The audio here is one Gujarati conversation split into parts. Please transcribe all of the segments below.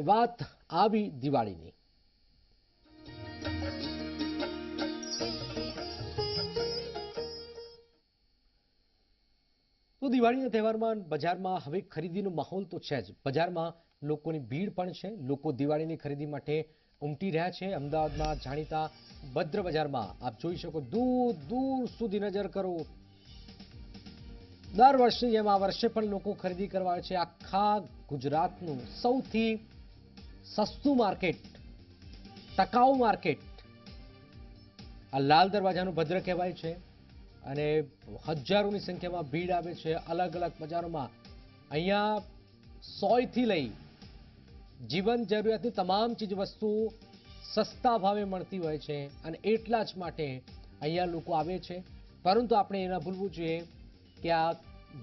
વાત આવી દિવાળીની. તો દિવાળીના તહેવારમાં બજારમાં હવે ખરીદીનો માહોલ તો છે જ. બજારમાં લોકોની ભીડ પણ છે. લોકો દિવાળીની ખરીદી માટે ઉમટી રહ્યા છે. અમદાવાદમાં જાણીતા ભદ્ર બજારમાં આપ જોઈ શકો દૂર દૂર સુધી નજર કરો. દર વર્ષની જેમ આ વર્ષે પણ લોકો ખરીદી કરવા છે. આખા ગુજરાતનું સૌથી સસ્તું માર્કેટ ટકાઉ માર્કેટ આ લાલ દરવાજાનું ભદ્ર કહેવાય છે અને હજારોની સંખ્યામાં ભીડ આવે છે અલગ અલગ બજારોમાં. અહીંયા સોયથી લઈ જીવન જરૂરિયાતની તમામ ચીજ વસ્તુ સસ્તા ભાવે મળતી હોય છે અને એટલા જ માટે અહીંયા લોકો આવે છે. પરંતુ આપણે એ ના ભૂલવું જોઈએ કે આ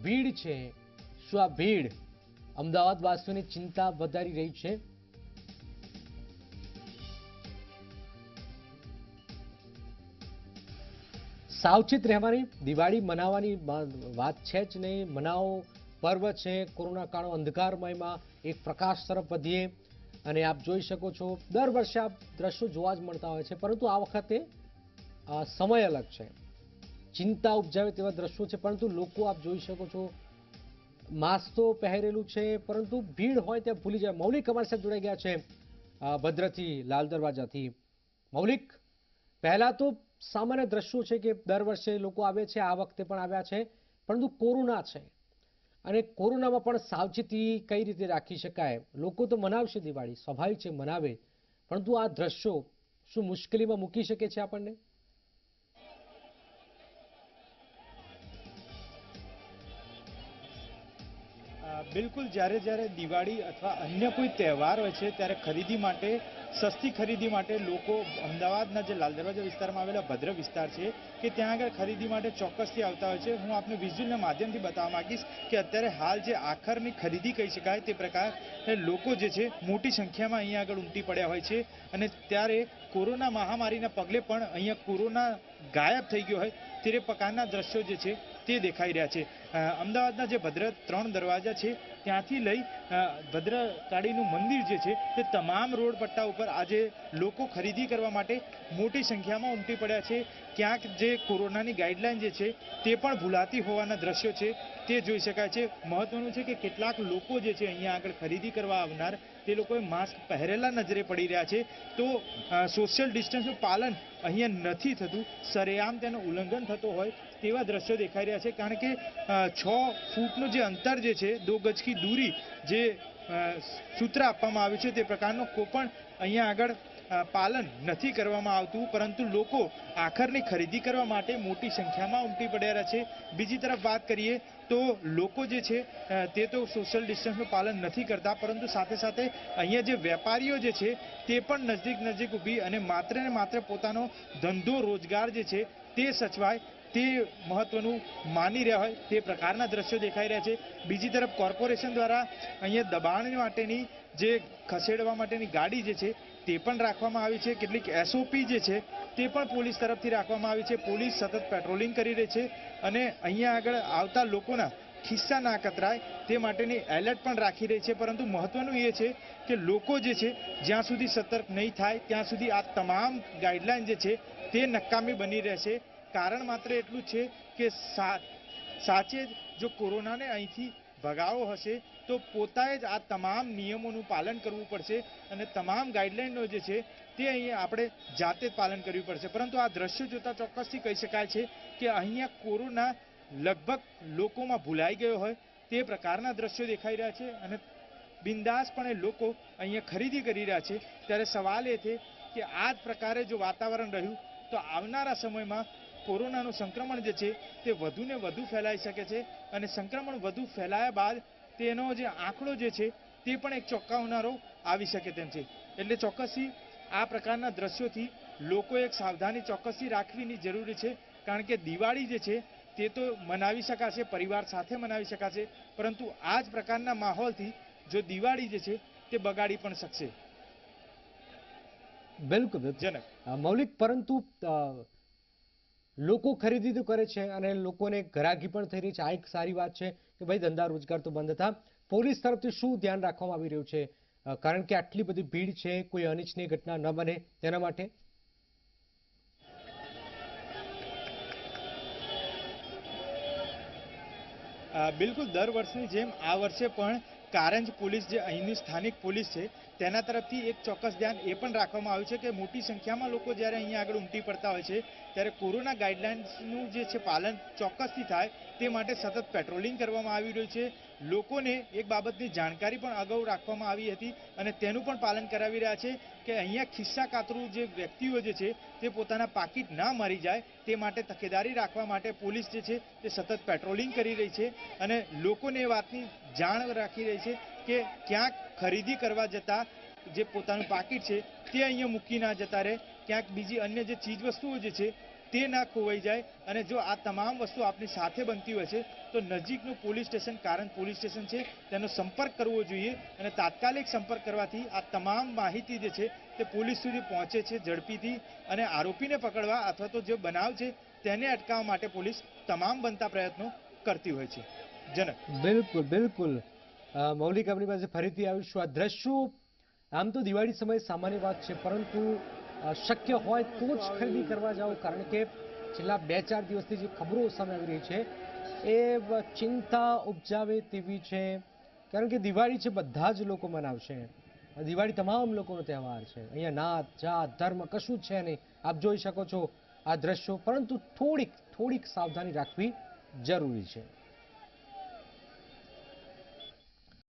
ભીડ છે. શું આ ભીડ અમદાવાદવાસીઓની ચિંતા વધારી રહી છે? સાવચેત રહેવાની, દિવાળી મનાવવાની વાત છે જ નહીં. મનાવો, પર્વ છે, કોરોના કાળો અંધકારમયમાં એક પ્રકાશ તરફ વધીએ. અને આપ જોઈ શકો છો, દર વર્ષે આપ દ્રશ્યો જોવા જ મળતા હોય છે, પરંતુ આ વખતે સમય અલગ છે. ચિંતા ઉપજાવે તેવા દ્રશ્યો છે, પરંતુ લોકો આપ જોઈ શકો છો માસ્ક તો પહેરેલું છે, પરંતુ ભીડ હોય ત્યાં ભૂલી જાય. મૌલિક અમારી સાથે જોડાઈ ગયા છે ભદ્રથી, લાલ દરવાજાથી. મૌલિક, પહેલાં તો સામાન્ય દ્રશ્યો છે કે દર વર્ષે લોકો આવે છે, આ વખતે પણ આવ્યા છે, પરંતુ કોરોના છે. અને કોરોનામાં પણ સાવચેતી કઈ રીતે રાખી શકાય? લોકો તો મનાવશે દિવાળી, સ્વાભાવિક છે, મનાવે. પરંતુ આ દ્રશ્યો શું મુશ્કેલીમાં મૂકી શકે છે આપણને? બિલકુલ. જ્યારે જ્યારે દિવાળી અથવા અન્ય કોઈ તહેવાર હોય છે, ત્યારે ખરીદી માટે સસ્તી ખરીદી માટે લોકો અમદાવાદના જે લાલ દરવાજા વિસ્તારમાં આવેલા ભદ્ર વિસ્તાર છે, કે ત્યાં આગળ ખરીદી માટે ચોક્કસથી આવતા હોય છે. હું આપને વિઝ્યુઅલના માધ્યમથી બતાવવા માંગીશ કે અત્યારે હાલ જે આખરની ખરીદી કહી શકાય તે પ્રકાર લોકો જે છે, મોટી સંખ્યામાં અહીંયા આગળ ઉમટી પડ્યા હોય છે. અને ત્યારે કોરોના મહામારીના પગલે પણ અહીંયા કોરોના ગાયબ થઈ ગયો હોય, તે પ્રકારના દ્રશ્યો જે છે, તે દેખાઈ રહ્યા છે. અમદાવાદના જે ભદ્ર ત્રણ દરવાજા છે, ત્યાંથી લઈ ભદ્રકાળીનું મંદિર જે છે, તે તમામ રોડ પટ્ટા ઉપર આજે લોકો ખરીદી કરવા માટે મોટી સંખ્યામાં ઉમટી પડ્યા છે. ક્યાંક જે કોરોનાની ગાઈડલાઈન જે છે, તે પણ ભૂલાતી હોવાના દ્રશ્યો છે. તે જોઈ શકાય છે. મહત્વનું છે કે કેટલાક લોકો જે છે અહીંયા આગળ ખરીદી કરવા આવનાર, તે લોકોએ માસ્ક પહેરેલા નજરે પડી રહ્યા છે. તો સોશિયલ ડિસ્ટન્સનું પાલન અહીંયા નથી થતું. સરેઆમ તેનું ઉલ્લંઘન થતો હોય તેવા દ્રશ્યો દેખાઈ રહ્યા છે. કારણ કે છ ફૂટનું જે અંતર જે છે, દો ગજ કી દૂરી જે સૂત્ર આપવામાં આવ્યું છે તે પ્રકારનું કોઈપણ અહીંયા આગળ પાલન નથી કરવામાં આવતું, પરંતુ લોકો આખરની ખરીદી કરવા માટે મોટી સંખ્યામાં ઉમટી પડ્યા છે. બીજી તરફ વાત કરીએ તો લોકો જે છે તે તો સોશિયલ ડિસ્ટન્સનું પાલન નથી કરતા, પરંતુ સાથે સાથે અહીંયા જે વેપારીઓ જે છે, તે પણ નજીક નજીક ઊભી અને માત્ર ને માત્ર પોતાનો ધંધો રોજગાર જે છે, તે સચવાય તે મહત્વનું માની રહ્યા હોય તે પ્રકારના દ્રશ્યો દેખાઈ રહ્યા છે. બીજી તરફ કોર્પોરેશન દ્વારા અહીંયા દબાણ માટેની જે ખસેડવા માટેની ગાડી જે છે તે પણ રાખવામાં આવી છે. કેટલીક એસઓપી જે છે તે પણ પોલીસ તરફથી રાખવામાં આવી છે. પોલીસ સતત પેટ્રોલિંગ કરી રહી છે અને અહીંયા આગળ આવતા લોકોના ખિસ્સા ના કતરાય તે માટેની એલર્ટ પણ રાખી રહી છે. પરંતુ મહત્વનું એ છે કે લોકો જે છે જ્યાં સુધી સતર્ક નહીં થાય ત્યાં સુધી આ તમામ ગાઈડલાઈન જે છે તે નકામી બની રહેશે. કારણ માત્ર એટલું છે કે સાચે જ કોરોનાને અહીંથી ભગાવો હશે, તો પોતાએ જ આ તમામ નિયમોનું પાલન કરવું પડશે અને તમામ ગાઈડલાઈનો જે છે, તે અહીંયા આપણે જાતે જ પાલન કરવી પડશે. પરંતુ આ દ્રશ્ય જોતા ચોક્કસથી કહી શકાય છે કે અહીંયા કોરોના લગભગ લોકોમાં ભૂલાઈ ગયો હોય તે પ્રકારના દ્રશ્યો દેખાઈ રહ્યા છે અને બિંદાસપણે લોકો અહીંયા ખરીદી કરી રહ્યા છે. ત્યારે સવાલ એ છે કે આ જ પ્રકારે જો વાતાવરણ રહ્યું, તો આવનારા સમયમાં કોરોનાનું સંક્રમણ જે છે તે વધુને વધુ ફેલાઈ શકે છે અને સંક્રમણ વધુ ફેલાયા બાદ તેનો જે આંકડો જે છે તે પણ એક ચોંકાવનારો આવી શકે તેમ છે. એટલે ચોક્કસથી આ પ્રકારના દ્રશ્યોથી લોકોએ એક સાવધાની ચોક્કસથી રાખવીની જરૂરી છે કારણ કે દિવાળી જે છે તે તો મનાવી શકાશે પરિવાર સાથે મનાવી શકાશે પરંતુ આ જ પ્રકારના માહોલથી જો દિવાળી જે છે તે બગાડી પણ શકશે. બિલકુલ. જનક. મૌલિક પરંતુ લોકો ખરીદી તો કરે છે અને લોકોને ઘરાગી પણ થઈ રહી છે. આ એક સારી વાત છે કે ભાઈ ધંધા રોજગાર તો બંધ હતા. પોલીસ તરફથી શું ધ્યાન રાખવામાં આવી રહ્યું છે? કારણ કે આટલી બધી ભીડ છે, કોઈ અનિચ્છનીય ઘટના ન બને. તેના માટે? બિલકુલ દર વર્ષની જેમ આ વર્ષે પણ કારંજ પોલીસ જે અહીંની સ્થાનિક પોલીસ છે, તેના તરફથી એક ચોક્કસ ધ્યાન એ પણ રાખવામાં આવ્યું છે કે મોટી સંખ્યામાં લોકો જ્યારે અહીંયા આગળ ઉમટી પડતા હોય છે, ત્યારે કોરોના ગાઈડલાઇન્સનું જે છે પાલન ચોક્કસથી થાય તે માટે સતત પેટ્રોલિંગ કરવામાં આવી રહ્યું છે. લોકોને એક બાબતની જાણકારી પણ અગાઉ રાખવામાં આવી હતી અને તેનું પણ પાલન કરાવી રહ્યા છે કે અહીંયા ખિસ્સા કાતરું જે વ્યક્તિઓ જે છે, તે પોતાના પાકીટ ના મરી જાય તે માટે તકેદારી રાખવા માટે પોલીસ જે છે, તે સતત પેટ્રોલિંગ કરી રહી છે અને લોકોને એ વાતની જાણ રાખી રહી છે કે ક્યાંક ખરીદી કરવા જતા જે પોતાનું પાકીટ છે, તે અહીંયા મૂકી ના જતા રહે. ક્યાંક બીજી અન્ય જે ચીજ વસ્તુઓ જે છે તે ના ખોવાઈ જાય અને જો આ તમામ વસ્તુ આપની સાથે બનતી હોય છે, તો નજીકનું પોલીસ સ્ટેશન, કારણ પોલીસ સ્ટેશન છે, તેનો સંપર્ક કરવો જોઈએ અને તાત્કાલિક સંપર્ક કરવાથી આ તમામ માહિતી જે છે, તે પોલીસ સુધી પહોંચે છે ઝડપીથી અને આરોપીને પકડવા અથવા તો જે બનાવ છે, તેને અટકાવવા માટે પોલીસ તમામ બનતા પ્રયત્નો કરતી હોય છે. જનક. બિલકુલ બિલકુલ. મૌલિક આપણી પાસે ફરીથી આવીશું. આ દ્રશ્યો, આમ તો દિવાળી સમય સામાન્ય વાત છે, પરંતુ શક્ય હોય તો જ ખરીદી કરવા જાઓ, કારણ કે છેલ્લા બે ચાર દિવસથી જે ખબરો સામે આવી રહી છે, એ ચિંતા ઉપજાવે તેવી છે. કારણ કે દિવાળી છે, બધા જ લોકો મનાવશે. દિવાળી તમામ લોકોનો તહેવાર છે. અહીંયા નાત, જાત, ધર્મ કશું જ છે નહીં. આપ જોઈ શકો છો આ દ્રશ્યો, પરંતુ થોડીક થોડીક સાવધાની રાખવી જરૂરી છે.